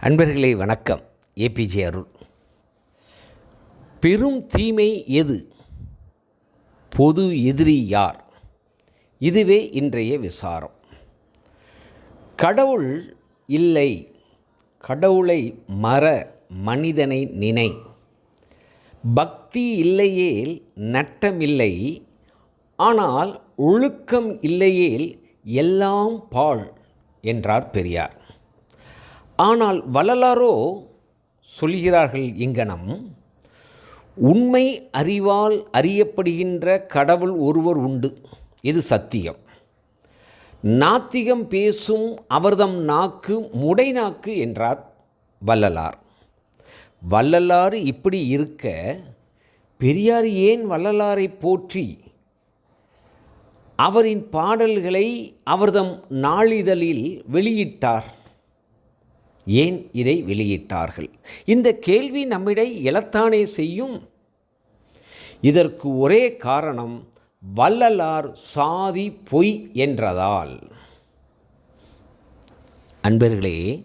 அன்பர்களே வணக்கம். ஏபிஜே அருள். பெரும் தீமை எது? பொது எதிரி யார்? இதுவே இன்றைய விசாரம். கடவுள் இல்லை. கடவுளை மற மனிதனை நினை. பக்தி இல்லையேல் நட்டமில்லை ஆனால் ஒழுக்கம் இல்லையேல் எல்லாம் பாழ் என்றார் பெரியார். ஆனால் வள்ளலாரோ சொல்கிறார்கள் இங்கனம் உண்மை அறிவால் அறியப்படுகின்ற கடவுள் ஒருவர் உண்டு. இது சத்தியம். நாத்திகம் பேசும் அவர்தம் நாக்கு முடை நாக்கு என்றார் வள்ளலார். வள்ளலாறு இப்படி இருக்க பெரியார் ஏன் வள்ளலாரை போற்றி? அவரின் பாடல்களை அவர்தம் நாளிதழில் வெளியிட்டார். ஏன் இதை வெளியிட்டார்கள்? இந்த கேள்வி நம்மிடை எழத்தானே செய்யும். இதற்கு ஒரே காரணம் வள்ளலார் சாதி பொய் என்றதால். அன்பர்களே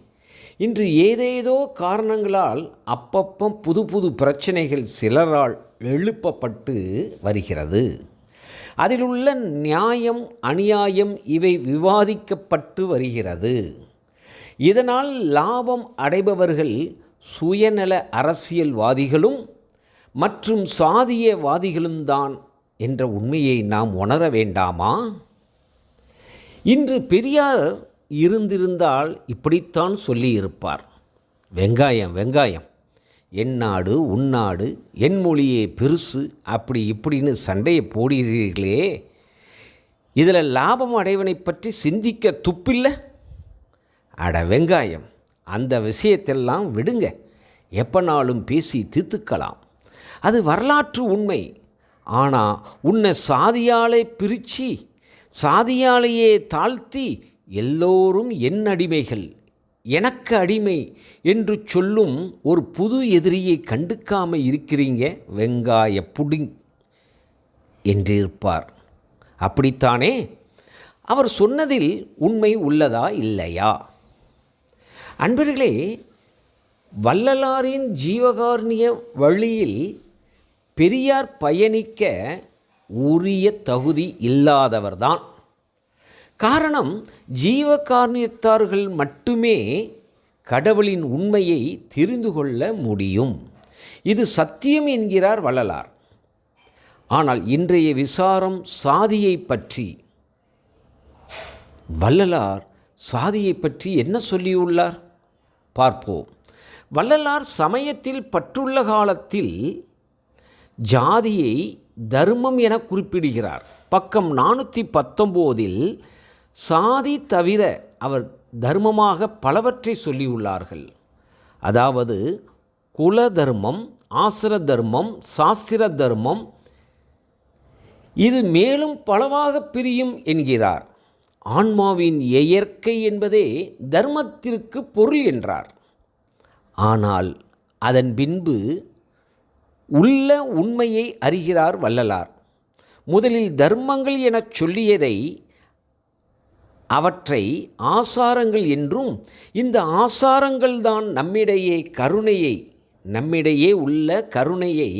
இன்று ஏதேதோ காரணங்களால் அப்பப்பம் புது புது பிரச்சனைகள் சிலரால் எழுப்பப்பட்டு வருகிறது. அதில் உள்ள நியாயம் அநியாயம் இவை விவாதிக்கப்பட்டு வருகிறது. இதனால் லாபம் அடைபவர்கள் சுயநல அரசியல்வாதிகளும் மற்றும் சாதியவாதிகளும் தான் என்ற உண்மையை நாம் உணர வேண்டாமா? இன்று பெரியார் இருந்திருந்தால் இப்படித்தான் சொல்லியிருப்பார். வெங்காயம் வெங்காயம். என் நாடு உன்னாடு என் மொழியே பெருசு. அப்படி இப்படின்னு சண்டையை போடுகிறீர்களே. இதில் லாபம் அடைவனை பற்றி சிந்திக்க துப்பில்லை? அட வெங்காயம் அந்த விஷயத்தெல்லாம் விடுங்க. எப்பனாலும் பேசி தீர்த்துக்கலாம். அது வரலாற்று உண்மை. ஆனால் உன்னை சாதியாலே பிரித்து சாதியாலேயே தாழ்த்தி எல்லோரும் என் அடிமைகள் எனக்கு அடிமை என்று சொல்லும் ஒரு புது எதிரியை கண்டுக்காமல் இருக்கிறீங்க வெங்காய புடிங் என்றிருப்பார் அப்படித்தானே? அவர் சொன்னதில் உண்மை உள்ளதா இல்லையா? அன்பர்களே வள்ளலாரின் ஜீவகாருண்ய வழியில் பெரியார் பயணிக்க உரிய தகுதி இல்லாதவர்தான். காரணம் ஜீவகாருண்யத்தார்கள் மட்டுமே கடவுளின் உண்மையை தெரிந்து கொள்ள முடியும். இது சத்தியம் என்கிறார் வள்ளலார். ஆனால் இன்றைய விசாரம் சாதியை பற்றி. வள்ளலார் சாதியை பற்றி என்ன சொல்லியுள்ளார்? பார்ப்போம். வள்ளலார் சமயத்தில் பற்றுள்ள காலத்தில் ஜாதியை தர்மம் என குறிப்பிடுகிறார். பக்கம் நானூற்றி பத்தொம்போதில் சாதி தவிர அவர் தர்மமாக பலவற்றை சொல்லியுள்ளார்கள். அதாவது குல தர்மம் ஆசிர தர்மம் சாஸ்திர தர்மம் இது மேலும் பலவாக பிரியும் என்கிறார். ஆன்மாவின் இயற்கை என்பதே தர்மத்திற்கு பொருள் என்றார். ஆனால் அதன் பின்பு உள்ள உண்மையை அறிகிறார் வள்ளலார். முதலில் தர்மங்கள் எனச் சொல்லியதை அவற்றை ஆசாரங்கள் என்றும் இந்த ஆசாரங்கள்தான் நம்மிடையே கருணையை நம்மிடையே உள்ள கருணையை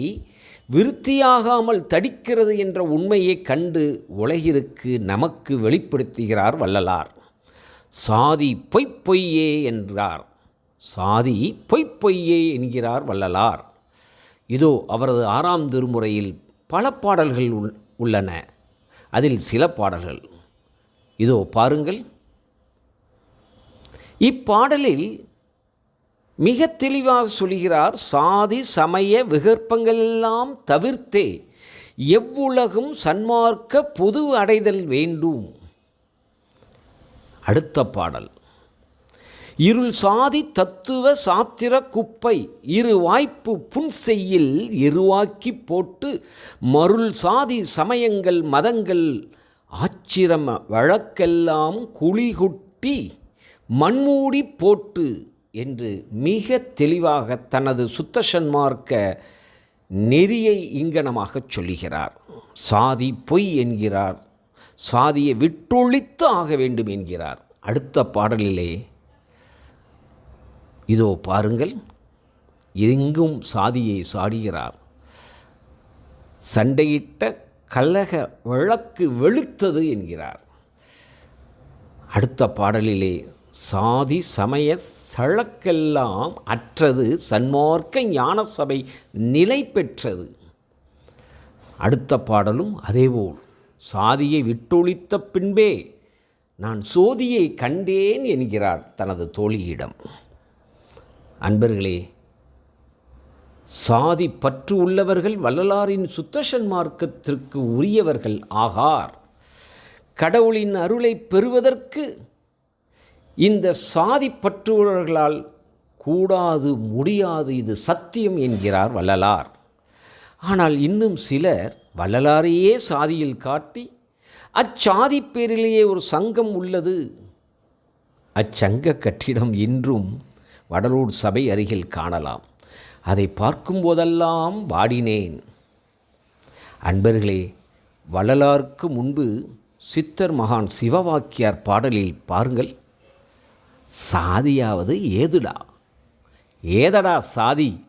விருத்தியாகாமல் தடிக்கிறது என்ற உண்மையை கண்டு உலகிற்கு நமக்கு வெளிப்படுத்துகிறார் வள்ளலார். சாதி பொய் பொய்யே என்றார். சாதி பொய் பொய்யே என்கிறார் வள்ளலார். இதோ அவரது ஆறாம் திருமுறையில் பல பாடல்கள் உள்ளன. அதில் சில பாடல்கள். இதோ பாருங்கள். இப்பாடலில் மிக தெளிவாக சொல்கிறார் சாதி சமய விகற்பங்களெல்லாம் தவிர்த்தே எவ்வுலகும் சன்மார்க்க பொது அடைதல் வேண்டும். அடுத்த பாடல். இருள் சாதி தத்துவ சாத்திர குப்பை இரு வாய்ப்பு புன்செய்யில் எருவாக்கி போட்டு மருள் சாதி சமயங்கள் மதங்கள் ஆச்சிரம வழக்கெல்லாம் குழிகுட்டி மண்மூடி போட்டு என்று மிக தெளிவாக தனது சுத்த சன்மார்க்க நெறியை இங்கனமாகச் சொல்லுகிறார். சாதி பொய் என்கிறார். சாதியை விட்டொழித்து ஆக வேண்டும் என்கிறார். அடுத்த பாடலிலே இதோ பாருங்கள். எங்கும் சாதியை சாடுகிறார். சண்டையிட்ட கலக வழக்கு வெளுத்தது என்கிறார். அடுத்த பாடலிலே சாதி சமய சழக்கெல்லாம் அற்றது சன்மார்க்க ஞான சபை நிலை பெற்றது. அடுத்த பாடலும் அதேபோல். சாதியை விட்டொழித்த பின்பே நான் சோதியை கண்டேன் என்கிறார் தனது தோழியிடம். அன்பர்களே சாதி பற்று உள்ளவர்கள் வள்ளலாரின் சுத்தசன் மார்க்கத்திற்கு உரியவர்கள் ஆகார். கடவுளின் அருளை பெறுவதற்கு இந்த சாதி பற்றுவர்களால் கூடாது முடியாது இது சத்தியம் என்கிறார் வள்ளலார். ஆனால் இன்னும் சிலர் வள்ளலாரையே சாதியில் காட்டி அச்சாதி பேரிலேயே ஒரு சங்கம் உள்ளது. அச்சங்க கட்டிடம் இன்றும் வடலூர் சபை அருகில் காணலாம். அதை பார்க்கும்போதெல்லாம் வாடினேன். அன்பர்களே வள்ளலாருக்கு முன்பு சித்தர் மகான் சிவவாக்கியார் பாடலில் பாருங்கள். சாதியாவது ஏதுடா? ஏதடா சாதி?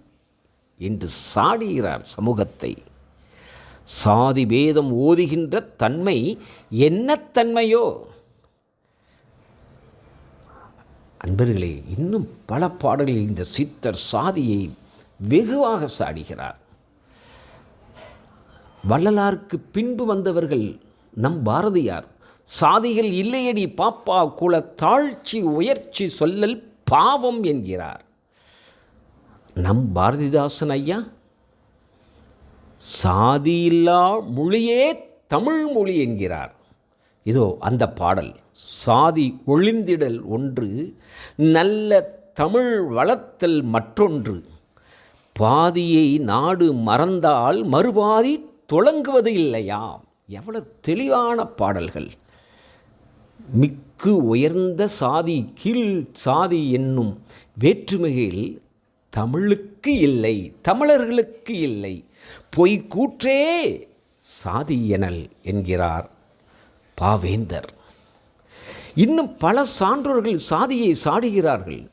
என்று சாடுகிறார் சமூகத்தை. சாதி பேதம் ஓதுகின்ற தன்மை என்ன தன்மையோ? அன்பர்களே இன்னும் பல பாடல்களில் இந்த சித்தர் சாதியை வெகுவாக சாடுகிறார். வள்ளலாருக்கு பின்பு வந்தவர்கள் நம் பாரதியார். சாதிகள் இல்லையடி பாப்பா குல தாழ்ச்சி உயர்ச்சி சொல்லல் பாவம் என்கிறார். நம் பாரதிதாசன் ஐயா சாதியில்லா மொழியே தமிழ் மொழி என்கிறார். இதோ அந்த பாடல் சாதி ஒளிந்திடல் ஒன்று நல்ல தமிழ் வளர்த்தல் மற்றொன்று. பாதியை நாடு மறந்தால் மறுபாதி தொடங்குவது இல்லையா எவ்வளவு தெளிவான பாடல்கள். மிக்கு உயர்ந்த சாதி கீழ் சாதி என்னும் வேற்றுமையில் தமிழுக்கு இல்லை தமிழர்களுக்கு இல்லை. பொய்க்கூற்றே சாதி எனல் என்கிறார் பாவேந்தர். இன்னும் பல சான்றோர்கள் சாதியை சாடுகிறார்கள்.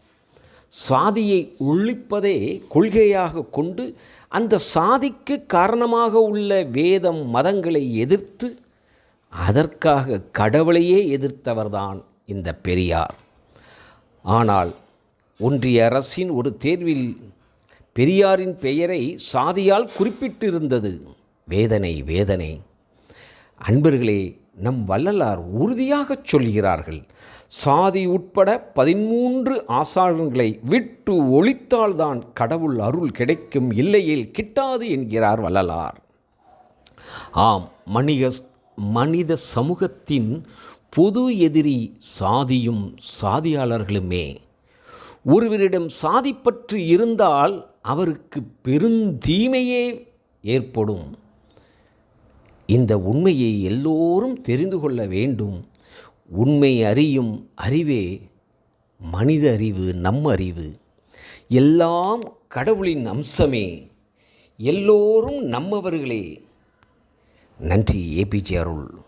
சாதியை ஒழிப்பதே கொள்கையாக கொண்டு அந்த சாதிக்கு காரணமாக உள்ள வேதம் மதங்களை எதிர்த்து அதற்காக கடவுளையே எதிர்த்தவர்தான் இந்த பெரியார். ஆனால் ஒன்றிய அரசின் ஒரு தேர்வில் பெரியாரின் பெயரை சாதியால் குறிப்பிட்டிருந்தது. வேதனை வேதனை. அன்பர்களே நம் வள்ளலார் உறுதியாகச் சொல்கிறார்கள். சாதி உட்பட பதிமூன்று ஆசாரங்களை விட்டு ஒழித்தால்தான் கடவுள் அருள் கிடைக்கும் இல்லையில் கிட்டாது என்கிறார் வள்ளலார். ஆம் மணிக மனித சமூகத்தின் பொது எதிரி சாதியும் சாதியாளர்களுமே ஒருவரிடம் சாதிப்பற்று இருந்தால் அவருக்கு பெருந்தீமையே ஏற்படும். இந்த உண்மையை எல்லோரும் தெரிந்து கொள்ள வேண்டும். உண்மை அறியும் அறிவே மனித அறிவு நம் அறிவு. எல்லாம் கடவுளின் அம்சமே. எல்லோரும் நம்மவர்களே. நன்றி ஏபிஜே அருள்.